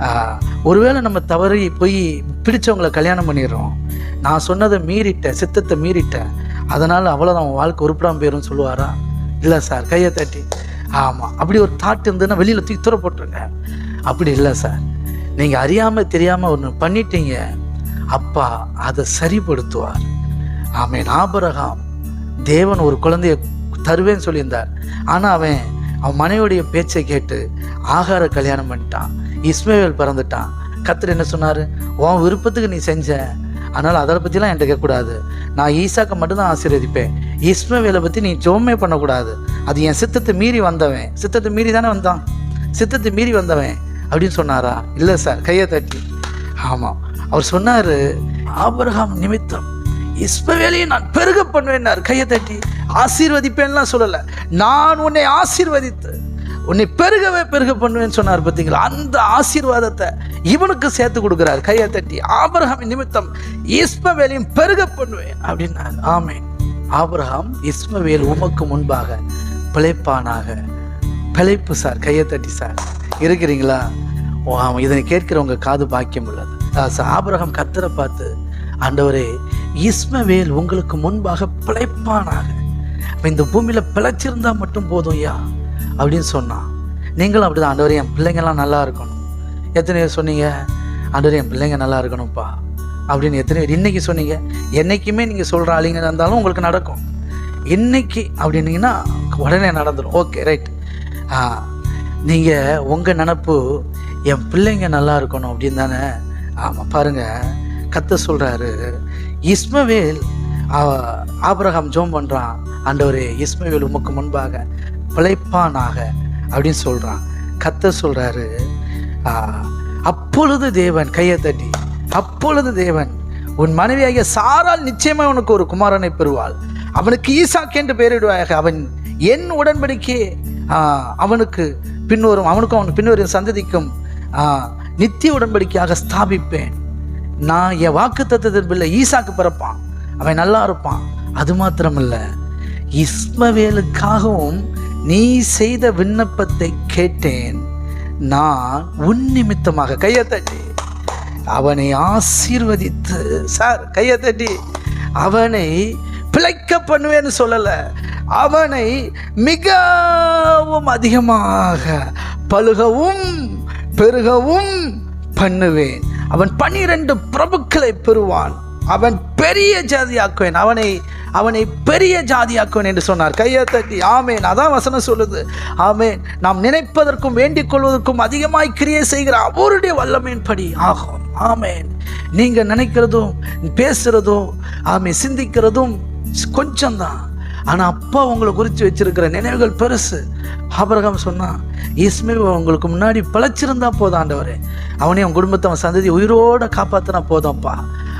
ஆ, ஒருவேளை நம்ம தவறி போய் பிடிச்சவங்களை கல்யாணம் பண்ணிடுறோம். நான் சொன்னதை மீறிட்டேன் சித்தத்தை மீறிட்டேன். அதனால் அவ்வளோதான் அவன் வாழ்க்கை உருப்படாம போயிடும் சொல்லுவாரா? இல்லை சார் கையை தட்டி. ஆமாம் அப்படி ஒரு தாட் இருந்ததுன்னா வெளியில் தூக்கி தூர போட்டுருங்க. அப்படி இல்லை சார். நீங்கள் அறியாமல் தெரியாமல் ஒன்று பண்ணிட்டீங்க. அப்பா அதை சரிப்படுத்துவார். ஆமே ஆபரகாம் தேவன் ஒரு குழந்தைய தருவேன்னு சொல்லியிருந்தார். ஆனால் அவன் அவன் மனைவியுடைய பேச்சை கேட்டு ஆகார கல்யாணம் பண்ணிட்டான். இஸ்மேவேல் பிறந்துட்டான். கத்தர் என்ன சொன்னார்? உன் விருப்பத்துக்கு நீ செஞ்ச அதனால் அதை பற்றிலாம் என்கிட்ட கேட்கக்கூடாது. நான் ஈசாக்கை மட்டும்தான் ஆசீர்வதிப்பேன். இஸ்மவேலை பற்றி நீ ஜோமே பண்ணக்கூடாது. அது என் சித்தத்தை மீறி வந்தவன். சித்தத்தை மீறி தானே வந்தான். சித்தத்தை மீறி வந்தவன். அப்படின்னு சொன்னாரா? இல்லை சார் கையை தட்டி. ஆமாம் அவர் சொன்னார் ஆபிரகாம் நிமித்தம் இஸ்மவேலையும் நான் பெருக பண்ணுவேன்னார் கையை தட்டி ஆசீர்வதிப்பேன்லாம் சொல்லலை. நான் உன்னை ஆசீர்வதித்து உன்னை பெருகவே பெருக பண்ணுவேன்னு சொன்னார் பார்த்தீங்களா? அந்த ஆசீர்வாதத்தை இவனுக்கு சேர்த்து கொடுக்குறார். கையை தட்டி ஆபரகம் நிமித்தம் இஸ்மவேலையும் பெருக பண்ணுவேன் அப்படின்னார். ஆமே ஆபரகம் இஸ்மவேல் உமக்கு முன்பாக பிழைப்பானாக. பிழைப்பு சார் கையை தட்டி சார். இருக்கிறீங்களா? ஓ, இதனை கேட்கிறவங்க காது பாக்கியம் உள்ளது. ஆபரகம் கத்தரை பார்த்து ஆண்டவரே இஸ்மவேல் உங்களுக்கு முன்பாக பிழைப்பானாக. இந்த பூமியில் பிழைச்சிருந்தா மட்டும் போதும் ஐயா அப்படின்னு சொன்னான் நீங்களும் அப்படிதான் ஆண்டவரே என் பிள்ளைங்கள்லாம் நல்லா இருக்கணும். எத்தனை பேர் சொன்னீங்க ஆண்டவரே என் பிள்ளைங்க நல்லா இருக்கணும்ப்பா அப்படின்னு எத்தனை பேர் இன்றைக்கி சொன்னீங்க. என்றைக்குமே நீங்கள் சொல்கிற ஆளுங்க இருந்தாலும் உங்களுக்கு நடக்கும். இன்னைக்கு அப்படின்னீங்கன்னா உடனே நடந்துடும் ஓகே ரைட் ஆ நீங்கள் உங்கள் நினப்பு என் பிள்ளைங்க நல்லா இருக்கணும் அப்படின்னு தானே? ஆமாம் பாருங்கள் கத்த சொல்கிறாரு இஸ்மவேல் ஆ- ஆபிரகாம் ஜோம் பண்ணுறான் ஆண்டவரே இஸ்மவேல் உமக்கு முன்பாக பிழைப்பானாக அப்படின்னு சொல்கிறான் கத்த சொல்கிறாரு அப்பொழுது தேவன் கையை தட்டி அப்பொழுது தேவன் உன் மனைவியாகிய சாரால் நிச்சயமாக உனக்கு ஒரு குமாரனை பெறுவாள். அவனுக்கு ஈசாக் என்று பெயரிடுவாயாக. அவன் என் உடன்படிக்கையே ஆ, அவனுக்கு பின்வரும் அவனுக்கும் அவனுக்கு பின்வரும் சந்ததிக்கும் ஆ, நித்திய உடன்படிக்கையாக ஸ்தாபிப்பேன். நான் என் வாக்கு தத்துவத்தின் பிள்ளை ஈசாக்கு பிறப்பான். அவன் நல்லா இருப்பான். அது மாத்திரமல்ல இஸ்மவேலுக்காகவும் நீ செய்த விண்ணப்பத்தை கேட்டேன். நான் உன் நிமித்தமாக கையை தட்டி அவனை ஆசீர்வதித்து சார் கையை தட்டி அவனை பிழைக்க பண்ணுவேன்னு சொல்லலை. அவனை மிகவும் அதிகமாக பழுகவும் பெருகவும் பண்ணுவேன். அவன் பனிரெண்டு பிரபுக்களை பெறுவான். அவன் பெரிய ஜாதியாக்குவேன். அவனை அவனை பெரிய ஜாதியாக்குவேன் என்று சொன்னார். கையை தட்டி ஆமேன். அதான் வசனம் சொல்லுது. ஆமேன். நாம் நினைப்பதற்கும் வேண்டிக் கொள்வதற்கும் அதிகமாய் கிரியை செய்கிற அவருடைய வல்லமையின்படி ஆகும். ஆமேன். நீங்கள் நினைக்கிறதும் பேசுகிறதும் ஆமே சிந்திக்கிறதும் கொஞ்சம்தான். ஆனால் அப்பா உங்களை குறித்து வச்சிருக்கிற நினைவுகள் பெருசு. ஆபரகம் சொன்னான் இஸ்மே உங்களுக்கு முன்னாடி பிழைச்சிருந்தா போதும் அவனே அவனையும் அவன் குடும்பத்தை அவன் சந்ததி உயிரோட காப்பாற்றினா போதும்ப்பா.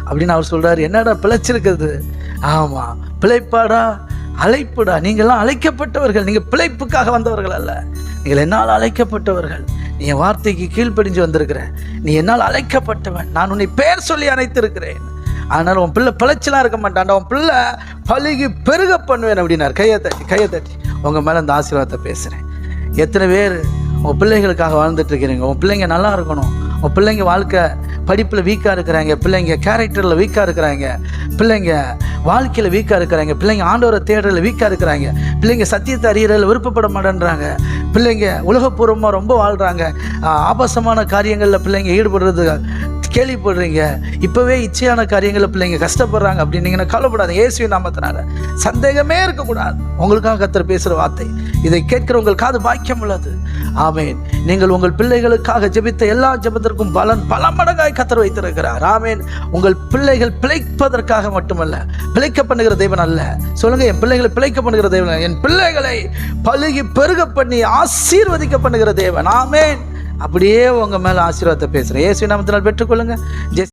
அப்படின்னு அவர் சொல்றாரு. என்னடா பிழைச்சிருக்குது ஆமாம் பிழைப்பாடா? அழைப்புடா. நீங்கள்லாம் அழைக்கப்பட்டவர்கள். நீங்கள் பிழைப்புக்காக வந்தவர்கள் அல்ல. நீங்கள் என்னால் அழைக்கப்பட்டவர்கள். நீ என் வார்த்தைக்கு கீழ்ப்படிஞ்சு வந்திருக்கிற நீ என்னால் அழைக்கப்பட்டவன். நான் உன்னை பெயர் சொல்லி அழைத்திருக்கிறேன் ஆனால் உன் பிள்ளை பிழைச்சலாம் இருக்க மாட்டான்டா. உன் பிள்ளை பழுகி பெருக பண்ணுவேன் அப்படின்னார். கையை தட்டி கையை தட்டி. உங்கள் மேலே அந்த ஆசீர்வாதத்தை பேசுகிறேன் எத்தனை பேர் உங்கள் பிள்ளைகளுக்காக வாழ்ந்துட்டுருக்கிறீங்க? இருக்கிறீங்க உன் பிள்ளைங்க நல்லா இருக்கணும். உன் பிள்ளைங்க வாழ்க்கை படிப்பில் வீக்காக இருக்கிறாங்க. பிள்ளைங்க கேரக்டரில் வீக்காக இருக்கிறாங்க. பிள்ளைங்க வாழ்க்கையில் வீக்காக இருக்கிறாங்க. பிள்ளைங்க ஆண்டவரை தேடுறதுல வீக்காக இருக்கிறாங்க. பிள்ளைங்க சத்தியத்தை அறியறதில் விருப்பப்பட மாட்டேன்றாங்க. பிள்ளைங்க உலகப்பூர்வமாக ரொம்ப வாழ்கிறாங்க ஆபாசமான காரியங்களில் பிள்ளைங்க ஈடுபடுறது கேள்விப்படுறீங்க. இப்போவே இச்சையான காரியங்களை பிள்ளைங்க கஷ்டப்படுறாங்க அப்படின்னீங்கன்னா கவலைப்படாது இயேசுவை நாமத்தினால. சந்தேகமே இருக்கக்கூடாது. உங்களுக்காக கத்தர் பேசுகிற வார்த்தை. இதை கேட்கிற உங்கள் காது பாக்கியம் உள்ளது. ஆமேன். நீங்கள் உங்கள் பிள்ளைகளுக்காக ஜெபித்த எல்லா ஜெபத்திற்கும் பலன் பல மடங்காய் கத்தர் வைத்திருக்கிறார். ஆமேன். உங்கள் பிள்ளைகள் பிழைப்பதற்காக மட்டுமல்ல பிழைக்க பண்ணுகிற தெய்வன் அல்ல. சொல்லுங்க என் பிள்ளைகளை பிழைக்க பண்ணுகிற தெய்வன் என் பிள்ளைகளை பழுகி பெருக பண்ணி ஆசீர்வதிக்க பண்ணுகிற தேவன். ஆமேன். அப்படியே உங்க மேல ஆசீர்வாதத்தை பேசுறேன். ஏசு நாமத்தினால் பெற்றுக்கொள்ளுங்க. ஜெஸ்